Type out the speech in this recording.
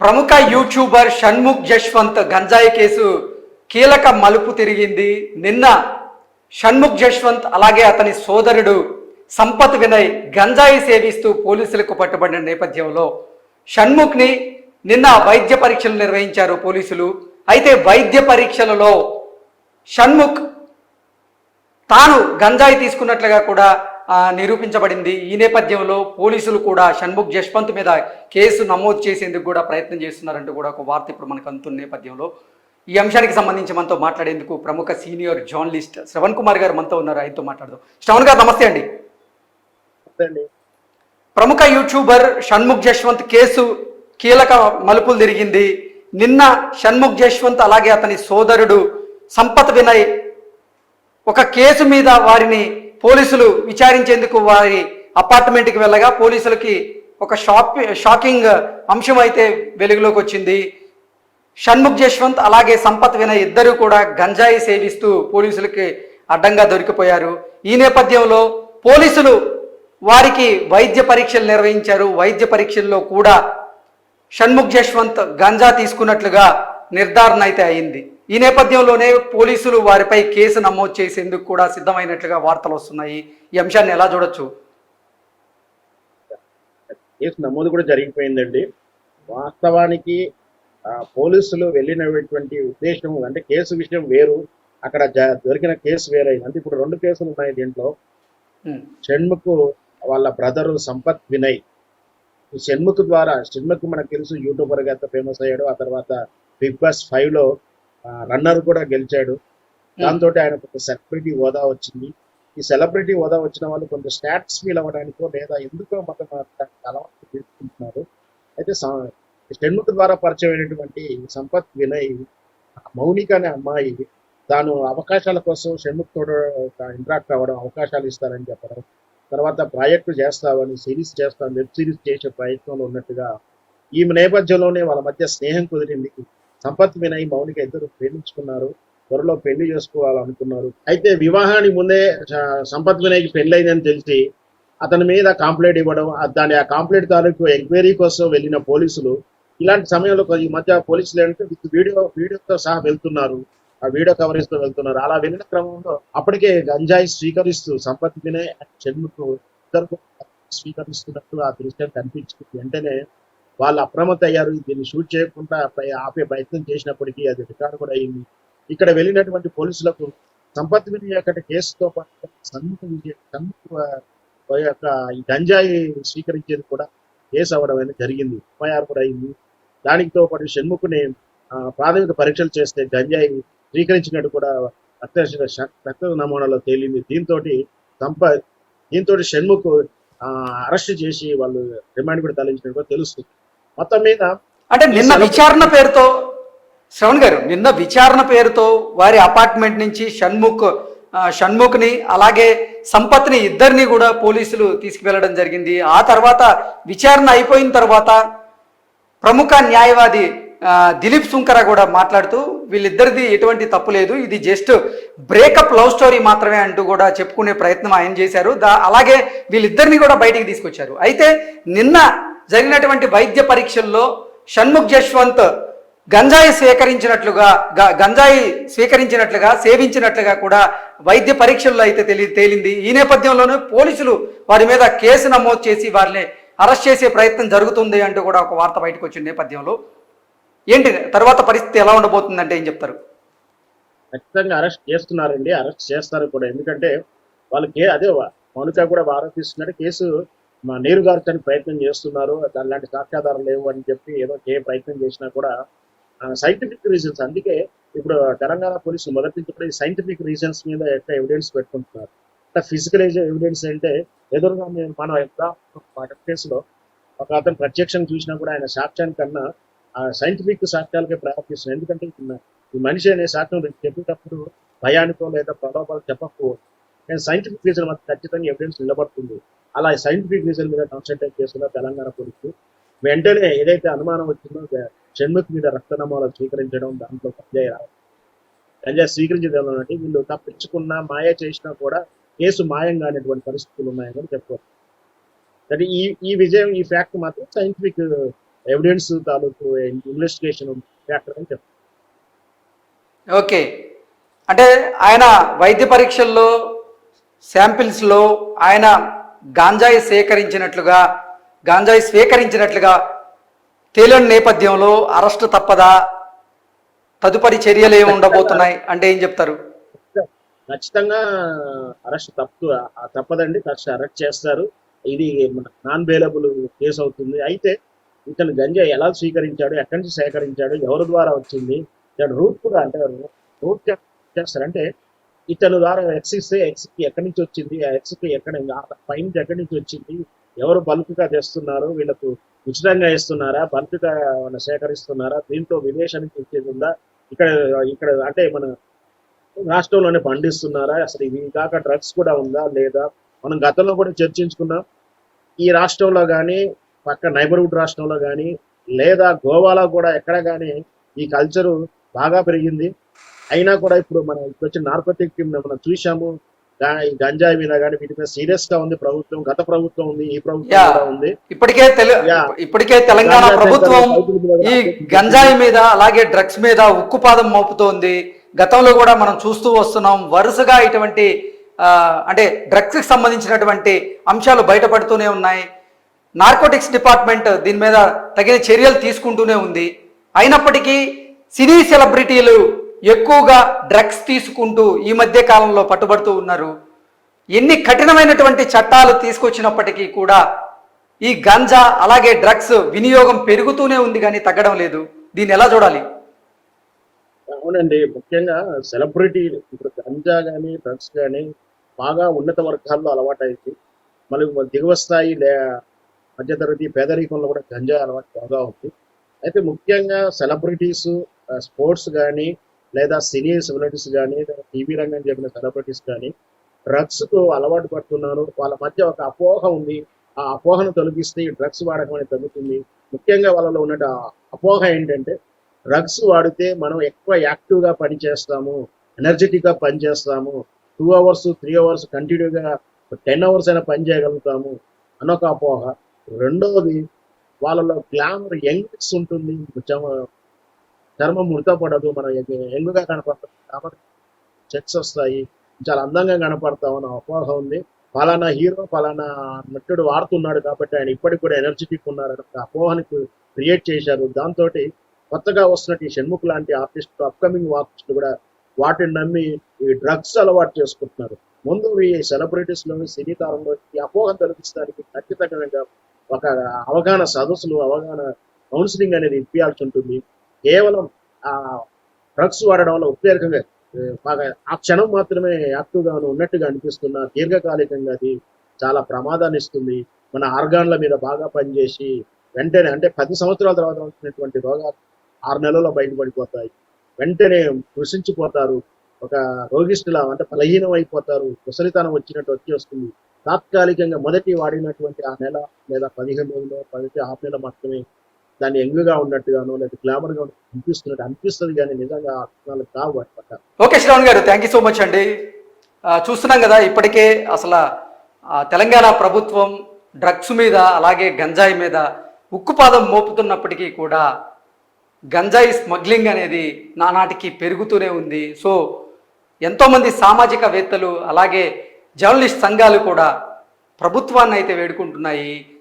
ప్రముఖ యూట్యూబర్ షణ్ముఖ్ జశ్వంత్ గంజాయి కేసు కీలక మలుపు తిరిగింది. నిన్న షణ్ముఖ్ జశ్వంత్ అలాగే అతని సోదరుడు సంపత్ వినయ్ గంజాయి సేవిస్తూ పోలీసులకు పట్టుబడిన నేపథ్యంలో షణ్ముఖ్ని నిన్న వైద్య పరీక్షలు నిర్వహించారు పోలీసులు. అయితే వైద్య పరీక్షలలో షణ్ముఖ్ తాను గంజాయి తీసుకున్నట్లుగా కూడా నిరూపించబడింది. ఈ నేపథ్యంలో పోలీసులు కూడా షణ్ముఖ్ జశ్వంత్ మీద కేసు నమోదు చేసేందుకు కూడా ప్రయత్నం చేస్తున్నారంటూ కూడా ఒక వార్త ఇప్పుడు మనకు అందుతున్న నేపథ్యంలో. ఈ అంశానికి సంబంధించి మనతో మాట్లాడేందుకు ప్రముఖ సీనియర్ జర్నలిస్ట్ శ్రవణ్ కుమార్ గారు మనతో ఉన్నారు. ఆయనతో మాట్లాడదాం. శ్రవణ్ గారు నమస్తే అండి. అండి. ప్రముఖ యూట్యూబర్ షణ్ముఖ్ జశ్వంత్ కేసు కీలక మలుపులు తిరిగింది. నిన్న షణ్ముఖ్ జశ్వంత్ అలాగే అతని సోదరుడు సంపత్ వినయ్ ఒక కేసు మీద వారిని పోలీసులు విచారించేందుకు వారి అపార్ట్మెంట్కి వెళ్ళగా పోలీసులకి ఒక షాక్ షాకింగ్ అంశం అయితే వెలుగులోకి వచ్చింది. షణ్ముఖ్ జశ్వంత్ అలాగే సంపత్ వినయ్ ఇద్దరు కూడా గంజాయి సేవిస్తూ పోలీసులకి అడ్డంగా దొరికిపోయారు. ఈ నేపథ్యంలో పోలీసులు వారికి వైద్య పరీక్షలు నిర్వహించారు. వైద్య పరీక్షల్లో కూడా షణ్ముఖ్ జశ్వంత్ గంజా తీసుకున్నట్లుగా నిర్ధారణ అయితే అయింది. ఈ నేపథ్యంలోనే పోలీసులు వారిపై కేసు నమోదు చేసేందుకు కూడా సిద్ధమైనట్లుగా వార్తలు వస్తున్నాయి. ఈ అంశాన్ని ఎలా చూడొచ్చు? కేసు నమోదు కూడా జరిగిపోయిందండి. వాస్తవానికి పోలీసులు వెళ్ళినటువంటి ఉద్దేశం అంటే కేసు విషయం వేరు. అక్కడ దొరికిన కేసు వేరైంది. అంటే ఇప్పుడు రెండు కేసులు ఉన్నాయి దీంట్లో. షణ్ముఖ్ వాళ్ళ బ్రదరు సంపత్ వినయ్. ఈ షణ్ముఖ్ ద్వారా షణ్ముఖ్ మనకు తెలుసు యూట్యూబర్గా ఫేమస్ అయ్యాడు ఆ తర్వాత బిగ్ బాస్ ఫైవ్లో రన్నర్ కూడా గెలిచాడు. దాంతో ఆయనకు ఒక సెలబ్రిటీ హోదా వచ్చింది. ఈ సెలబ్రిటీ హోదా వచ్చిన వాళ్ళు కొంత స్టాట్స్ ఫీల్ అవ్వడానికో లేదా ఎందుకో మనం అలవాటు తీసుకుంటున్నారు అయితే షణ్ముఖ్ ద్వారా పరిచయం అయినటువంటి సంపత్ వినయ్ మౌనిక అనే అమ్మాయి తాను అవకాశాల కోసం షణ్ముఖ్ తోడు ఇంటరాక్ట్ అవ్వడం అవకాశాలు ఇస్తారని చెప్పడం తర్వాత ప్రాజెక్టు చేస్తావని సిరీస్ చేస్తాను వెబ్ సిరీస్ చేసే ప్రయత్నంలో ఉన్నట్టుగా ఈ నేపథ్యంలోనే వాళ్ళ మధ్య స్నేహం కుదిరింది. సంపత్ వినయ్ మౌనిక ఇద్దరు ప్రేమించుకున్నారు త్వరలో పెళ్ళి చేసుకోవాలనుకున్నారు. అయితే వివాహానికి ముందే సంపత్ వినయ్కి పెళ్ళైందని తెలిసి అతని మీద కాంప్లైంట్ ఇవ్వడం దాని ఆ కాంప్లైంట్ తాలూకు ఎంక్వైరీ కోసం వెళ్ళిన పోలీసులు ఇలాంటి సమయంలో ఈ మధ్య పోలీసులు ఏంటంటే విత్ వీడియో వీడియోతో సహా వెళ్తున్నారు. ఆ వీడియో కవరేజ్తో వెళ్తున్నారు. అలా వెళ్ళిన క్రమంలో అప్పటికే గంజాయి స్వీకరిస్తూ సంపత్ వినయ్ చెన్ముకు ఇద్దరు స్వీకరిస్తున్నట్టు ఆ దృశ్యం కనిపించింది. వెంటనే వాళ్ళు అప్రమత్త అయ్యారు దీన్ని షూట్ చేయకుండా ఆపే ప్రయత్నం చేసినప్పటికీ అది రికార్డు కూడా అయింది. ఇక్కడ వెళ్ళినటువంటి పోలీసులకు సంపత్ వినయ్ యొక్క కేసుతో పాటు సన్ముఖ విజయ సన్ముఖ యొక్క ఈ గంజాయి స్వీకరించేది కూడా కేసు అవ్వడం అనేది జరిగింది. ఎఫ్ఐఆర్ కూడా అయింది. దానితో పాటు షణ్ముఖుని ఆ, ప్రాథమిక పరీక్షలు చేస్తే గంజాయి స్వీకరించినట్టు కూడా అత్యవసర రక్త నమూనాలో తేలింది. దీంతో సంప దీంతో షణ్ముఖ్ అరెస్ట్ చేసి వాళ్ళు రిమాండ్ కూడా తరలించినట్టు కూడా తెలుస్తుంది. మొత్తం మీద అంటే నిన్న విచారణ పేరుతో శ్రవణ్ గారు నిన్న విచారణ పేరుతో వారి అపార్ట్మెంట్ నుంచి షణ్ముఖ్ షణ్ముఖ్ని అలాగే సంపత్ని ఇద్దరిని కూడా పోలీసులు తీసుకువెళ్ళడం జరిగింది. ఆ తర్వాత విచారణ అయిపోయిన తర్వాత ప్రముఖ న్యాయవాది దిలీప్ సుంకర కూడా మాట్లాడుతూ వీళ్ళిద్దరిది ఎటువంటి తప్పు లేదు ఇది జస్ట్ బ్రేకప్ లవ్ స్టోరీ మాత్రమే అంటూ కూడా చెప్పుకునే ప్రయత్నం ఆయన చేశారు. దా అలాగే వీళ్ళిద్దరిని కూడా బయటికి తీసుకొచ్చారు. అయితే నిన్న జరిగినటువంటి వైద్య పరీక్షల్లో షణ్ముఖ్ జశ్వంత్ గంజాయి స్వీకరించినట్లుగా గంజాయి స్వీకరించినట్లుగా సేవించినట్లుగా కూడా వైద్య పరీక్షల్లో అయితే తెలి తేలింది. ఈ నేపథ్యంలోనే పోలీసులు వారి మీద కేసు నమోదు చేసి వారిని అరెస్ట్ చేసే ప్రయత్నం జరుగుతుంది అంటూ కూడా ఒక వార్త బయటకు వచ్చిన నేపథ్యంలో. ఏంటి తర్వాత పరిస్థితి ఎలా ఉండబోతుందంటే ఏం చెప్తారు? ఖచ్చితంగా అరెస్ట్ చేస్తున్నారండి. అరెస్ట్ చేస్తారు కూడా. ఎందుకంటే వాళ్ళు అదే మౌనిక కూడా ఆరోపిస్తున్నారు కేసు నీరు గార్చడానికి ప్రయత్నం చేస్తున్నారు. దానిలాంటి సాక్ష్యాధారాలు లేవు అని చెప్పి ఏదో ఏ ప్రయత్నం చేసినా కూడా సైంటిఫిక్ రీజన్స్ అందుకే ఇప్పుడు తెలంగాణ పోలీసులు మొదటి నుంచి కూడా ఈ సైంటిఫిక్ రీజన్స్ మీద ఎట్లా ఎవిడెన్స్ పెట్టుకుంటున్నారు. అంటే ఫిజికల్ ఎవిడెన్స్ అంటే ఎదురుగా మేము మనం యొక్క కేసులో ఒక అతను ప్రత్యక్షం చూసినా కూడా ఆయన సాక్ష్యానికి కన్నా ఆ సైంటిఫిక్ సాక్ష్యాలకే ప్రయత్నిస్తున్నాం ఎందుకంటే ఈ ఈ మనిషి అనే సాక్ష్యం చెప్పేటప్పుడు భయానికో లేదా ప్రలోభాలు చెప్పకపోవచ్చు. కానీ సైంటిఫిక్ రీజన్ మాత్రం ఖచ్చితంగా ఎవిడెన్స్ నిలబడుతుంది. అలా సైంటిఫిక్ రీజన్ మీద కాన్సన్ట్రేట్ చేస్తున్న తెలంగాణ పోలీసులు వెంటనే ఏదైతే అనుమానం వచ్చిందో షణ్ముఖ్ మీద రక్త నమూనాలు స్వీకరించడం దాంట్లో గంజాయి రావడం గంజాయి స్వీకరించడం అంటే వీళ్ళు తప్పించుకున్న మాయ చేసినా కూడా కేసు మాయం కానిటువంటి పరిస్థితులు ఉన్నాయని కూడా చెప్పుకోవచ్చు అంటే ఈ ఈ విజయం ఈ ఫ్యాక్ట్ మాత్రం సైంటిఫిక్ ఎవిడెన్స్ uh, తాలూకు ఇన్వెస్టిగేషన్ ఫ్యాక్టర్ అని చెప్తాను ఓకే. అంటే ఆయన వైద్య పరీక్షల్లో శాంపిల్స్లో ఆయన గాంజాయి సేకరించినట్లుగా గాంజాయి స్వీకరించినట్లుగా తేలిన నేపథ్యంలో అరెస్టు తప్పదా? తదుపరి చర్యలు ఏమి ఉండబోతున్నాయి? అంటే ఏం చెప్తారు? ఖచ్చితంగా అరెస్ట్ తప్పు తప్పదండి. ఖచ్చితంగా అరెస్ట్ చేస్తారు. ఇది నాన్ బెయిలబుల్ కేసు అవుతుంది. అయితే ఇతను గంజా ఎలా స్వీకరించాడు ఎక్కడి నుంచి సేకరించాడు ఎవరి ద్వారా వచ్చింది ఇతను రూట్ కూడా అంటే రూట్ చేస్తారంటే ఇతను ద్వారా ఎక్స్ ఇస్తే ఎక్స్ ఎక్కడి నుంచి వచ్చింది? ఆ ఎక్స్కి ఎక్కడ ఫైన్ ఎక్కడి నుంచి వచ్చింది? ఎవరు బల్క్గా తెస్తున్నారు? వీళ్ళకు ఉచితంగా ఇస్తున్నారా? బల్క్గా సేకరిస్తున్నారా? దీంట్లో విదేశం నుంచి వచ్చేది ఉందా? ఇక్కడ ఇక్కడ అంటే మన రాష్ట్రంలోనే పండిస్తున్నారా? అసలు ఇవి కాక డ్రగ్స్ కూడా ఉందా? లేదా? మనం గతంలో కూడా చర్చించుకున్నాం. ఈ రాష్ట్రంలో కానీ పక్క నైబర్హుడ్ రాష్ట్రంలో కానీ లేదా గోవాలో కూడా ఎక్కడ కానీ ఈ కల్చరు బాగా పెరిగింది. అయినా కూడా ఇప్పుడు మనం ఇప్పుడు వచ్చిన నార్కోటిక్ మనం చూసాము గంజాయి మీద కానీ వీటి మీద సీరియస్గా ఉంది ప్రభుత్వం గత ప్రభుత్వం ఉంది ఈ ప్రభుత్వం ఉంది. ఇప్పటికే. ఇప్పటికే తెలంగాణ ప్రభుత్వం ఈ గంజాయి మీద అలాగే డ్రగ్స్ మీద ఉక్కుపాదం మోపుతోంది. గతంలో కూడా మనం చూస్తూ వస్తున్నాం వరుసగా ఇటువంటి అంటే డ్రగ్స్కి సంబంధించినటువంటి అంశాలు బయటపడుతూనే ఉన్నాయి. నార్కోటిక్స్ డిపార్ట్మెంట్ దీని మీద తగిన చర్యలు తీసుకుంటూనే ఉంది. అయినప్పటికీ సినీ సెలబ్రిటీలు ఎక్కువగా డ్రగ్స్ తీసుకుంటూ ఈ మధ్య కాలంలో పట్టుబడుతూ ఉన్నారు. ఎన్ని కఠినమైనటువంటి చట్టాలు తీసుకొచ్చినప్పటికీ కూడా ఈ గంజా అలాగే డ్రగ్స్ వినియోగం పెరుగుతూనే ఉంది కానీ తగ్గడం లేదు. దీన్ని ఎలా చూడాలి? అవునండి. ముఖ్యంగా సెలబ్రిటీలు ఇప్పుడు గంజా కానీ డ్రగ్స్ కానీ బాగా ఉన్నత వర్గాల్లో అలవాటైంది. మళ్ళీ దిగువ స్థాయి లే మధ్యతరగతి పేదరికంలో కూడా గంజా అలవాటు బాగా ఉంది. అయితే ముఖ్యంగా సెలబ్రిటీస్ స్పోర్ట్స్ కానీ లేదా సినీ సెలబ్రిటీస్ కానీ లేదా టీవీ రంగం చెప్పిన సెలబ్రిటీస్ కానీ డ్రగ్స్కు అలవాటు పడుతున్నారు. వాళ్ళ మధ్య ఒక అపోహ ఉంది. ఆ అపోహను తొలగిస్తే డ్రగ్స్ వాడకం అనేది తగ్గుతుంది. ముఖ్యంగా వాళ్ళలో ఉన్న అపోహ ఏంటంటే డ్రగ్స్ వాడితే మనం ఎక్కువ యాక్టివ్గా పనిచేస్తాము పని చేస్తాము పని చేస్తాము టూ అవర్స్ త్రీ అవర్స్ కంటిన్యూగా టెన్ అవర్స్ అయినా పని చేయగలుగుతాము అనొక అపోహ. రెండవది వాళ్ళలో గ్లామర్ యంగ్స్ ఉంటుంది. చర్మం మృతపడదు మనం ఎంగుగా కనపడతాం? కాబట్టి చెక్స్ వస్తాయి. చాలా అందంగా కనపడతాం అన్న అపోహ ఉంది. ఫలానా హీరో ఫలానా నటుడు వాడుతున్నాడు కాబట్టి ఆయన ఇప్పటికి కూడా ఎనర్జెటిక్ ఉన్నారని ఒక అపోహని క్రియేట్ చేశారు. దాంతో కొత్తగా వస్తున్నట్టు ఈ షణ్ముఖ్ లాంటి ఆర్టిస్ట్ అప్కమింగ్ ఆర్టిస్టులు కూడా వాటిని నమ్మి ఈ డ్రగ్స్ అలవాటు చేసుకుంటున్నారు. ముందు ఈ సెలబ్రిటీస్ సినీ తారంలో ఈ అపోహను తొలగించడానికి ఖచ్చితంగా ఒక అవగాహన సదస్సులు అవగాహన కౌన్సిలింగ్ అనేది ఇప్పించాల్సి ఉంటుంది. కేవలం ఆ డ్రగ్స్ వాడడం వల్ల ఉపయోగంగా బాగా ఆ క్షణం మాత్రమే యాక్టివ్గా ఉన్నట్టుగా అనిపిస్తున్న దీర్ఘకాలికంగా అది చాలా ప్రమాదాన్ని ఇస్తుంది. మన ఆర్గాన్ల మీద బాగా పనిచేసి వెంటనే అంటే పది సంవత్సరాల తర్వాత వచ్చినటువంటి రోగాలు ఆరు నెలల్లో బయటపడిపోతాయి. వెంటనే కృషించిపోతారు ఒక రోగిష్ఠులా అంటే బలహీనం అయిపోతారు ముసలితనం వచ్చినట్టు వచ్చేస్తుంది తాత్కాలికంగా మొదటి వాడినటువంటి ఆ నెల లేదా పదిహేను రోజులు పదిహేను ఆరు నెల మాత్రమే దాన్ని ఎంగుగా ఉన్నట్టుగానో లేదా గ్లామర్గా అనిపిస్తున్నట్టు అనిపిస్తుంది కానీ నిజంగా అర్థాలు కావు అనమాట ఓకే శ్రవణ్ గారు థ్యాంక్ యూ సో మచ్ అండి. చూస్తున్నాం కదా ఇప్పటికే అసలు తెలంగాణ ప్రభుత్వం డ్రగ్స్ మీద అలాగే గంజాయి మీద ఉక్కుపాదం మోపుతున్నప్పటికీ కూడా గంజాయి స్మగ్లింగ్ అనేది నానాటికి పెరుగుతూనే ఉంది. సో ఎంతోమంది సామాజికవేత్తలు అలాగే జర్నలిస్ట్ సంఘాలు కూడా ప్రభుత్వాన్ని అయితే వేడుకుంటున్నాయి.